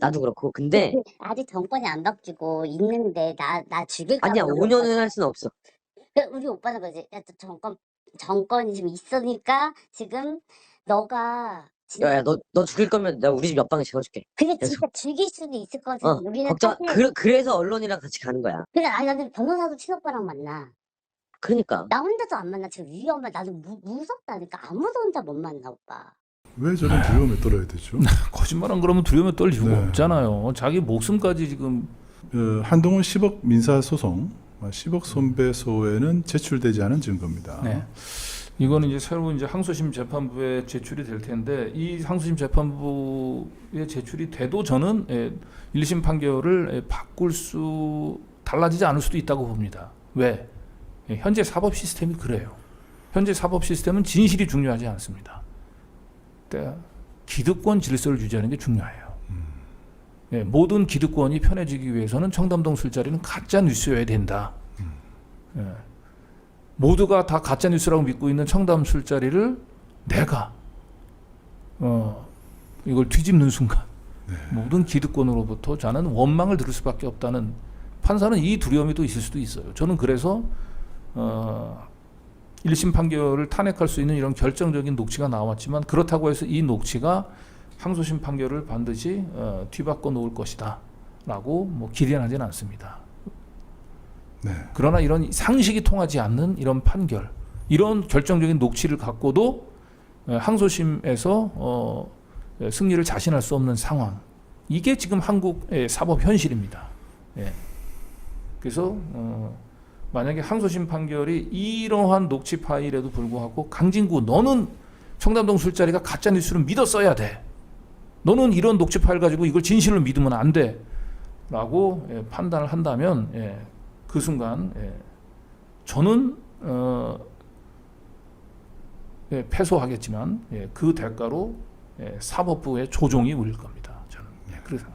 나도 그렇고. 근데 아직 정권이 안 바뀌고 있는데 나 나 죽일까 아니야 봐 5년은 할 수는 없어. 그 우리 오빠는 그지 야, 또 정권 정권이 지금 있으니까 지금 너가 진짜 야야 너 너 죽일 거면 내가 우리 집 옆방에 재워줄게. 그게 계속. 진짜 죽일 수도 있을 것 같아 어 우리는 걱정. 사실 그 그래서 언론이랑 같이 가는 거야. 그래 아니 나는 변호사도 친오빠랑 만나 그러니까 나 혼자도 안 만나 지금 위험해 나도 무, 무섭다니까 아무도 혼자 못 만나 오빠 왜 저런 두려움에 떨어야 되죠? 거짓말한 그러면 두려움에 떨 이유가 네. 없잖아요. 자기 목숨까지 지금 그 한동훈 10억 민사 소송, 10억 손배소에는 제출되지 않은 증거입니다. 네. 이거는 이제 새로운 이제 항소심 재판부에 제출이 될 텐데 이 항소심 재판부에 제출이 돼도 저는 예, 1심 판결을 예, 바꿀 수 달라지지 않을 수도 있다고 봅니다. 왜? 예, 현재 사법 시스템이 그래요. 현재 사법 시스템은 진실이 중요하지 않습니다. 때 기득권 질서를 유지하는 게 중요해요. 예, 모든 기득권이 편해지기 위해서는 청담동 술자리는 가짜 뉴스여야 된다. 예. 모두가 다 가짜 뉴스라고 믿고 있는 청담 술자리를 내가 어 이걸 뒤집는 순간 모든 기득권으로부터 저는 원망을 들을 수밖에 없다는 판사는 이 두려움이 또 있을 수도 있어요. 저는 그래서 어 1심 판결을 탄핵할 수 있는 이런 결정적인 녹취가 나왔지만 그렇다고 해서 이 녹취가 항소심 판결을 반드시 어, 뒤바꿔 놓을 것이다 라고 뭐 기대하지는 않습니다. 네. 그러나 이런 상식이 통하지 않는 이런 판결, 이런 결정적인 녹취를 갖고도 어, 항소심에서 어, 예, 승리를 자신할 수 없는 상황. 이게 지금 한국의 사법 현실입니다. 예. 그래서 어, 만약에 항소심 판결이 이러한 녹취 파일에도 불구하고 강진구 너는 청담동 술자리가 가짜 뉴스를 믿었어야 돼. 너는 이런 녹취 파일 가지고 이걸 진실로 믿으면 안 돼. 라고 예, 판단을 한다면 예, 그 순간 예, 저는 어, 예, 패소하겠지만 예, 그 대가로 예, 사법부의 조종이 울릴 겁니다. 저는 예, 그래서